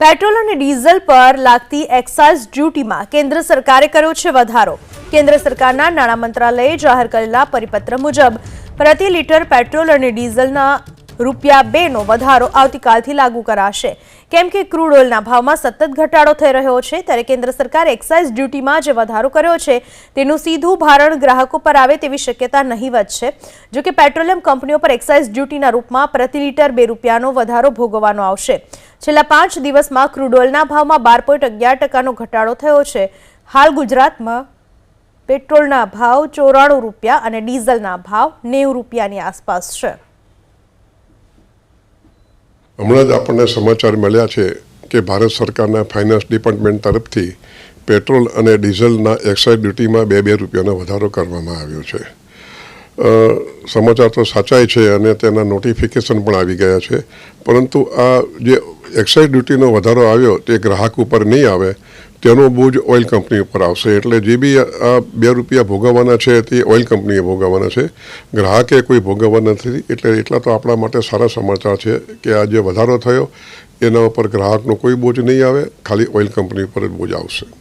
Petrol અને diesel પર લાગતી એક્સાઇઝ ડ્યુટીમાં કેન્દ્ર સરકારે કર્યો છે વધારો. કેન્દ્ર સરકારના નાણાં મંત્રાલયે જાહેર કરેલા પરિપત્ર મુજબ, પ્રતિ લીટર પેટ્રોલ અને ડીઝલના રૂપિયા બેનો વધારો આવતીકાલથી લાગુ કરાશે. કેમ કે ક્રૂડ ઓઇલના ભાવમાં સતત ઘટાડો થઈ રહ્યો છે, ત્યારે કેન્દ્ર સરકારે એક્સાઇઝ ડ્યુટીમાં જે વધારો કર્યો છે, તેનું સીધું ભારણ ગ્રાહકો પર આવે તેવી શક્યતા નહીવત છે જો કે પેટ્રોલિયમ કંપનીઓ પર એક્સાઇઝ ડ્યુટીના રૂપમાં પ્રતિ લીટર બે રૂપિયાનો વધારો ભોગવવાનો આવશે. છેલ્લા પાંચ દિવસમાં ક્રૂડ ઓઇલના ભાવમાં બાર પોઈન્ટ અગિયાર ટકાનો ઘટાડો થયો છે. હાલ ગુજરાતમાં પેટ્રોલના ભાવ ચોરાણું રૂપિયા અને ડીઝલના ભાવ નેવું રૂપિયાની આસપાસ છે. હમણાં જ આપણને સમાચાર મળ્યા છે કે ભારત સરકારના ફાઇનાન્સ ડિપાર્ટમેન્ટ તરફથી પેટ્રોલ અને ડીઝલના એક્સાઇઝ ડ્યુટીમાં બે બે રૂપિયાનો વધારો કરવામાં આવ્યો છે. સમાચાર તો સાચાય છે અને તેના નોટિફિકેશન પણ આવી ગયા છે. પરંતુ આ જે એક્સાઇઝ ડ્યુટીનો વધારો આવ્યો, તે ગ્રાહક ઉપર નહીં આવે, તેનો બોજ ઓઇલ કંપની ઉપર આવશે. એટલે જે બી આ બે રૂપિયા ભોગવવાના છે, તે ઓઇલ કંપનીએ ભોગવવાના છે. ગ્રાહકે કોઈ ભોગવવા નથી, એટલે એટલા તો આપણા માટે સારા સમાચાર છે કે આ જે વધારો થયો, એના ઉપર ગ્રાહકનો કોઈ બોજ નહીં આવે, ખાલી ઓઇલ કંપની ઉપર જ બોજ આવશે.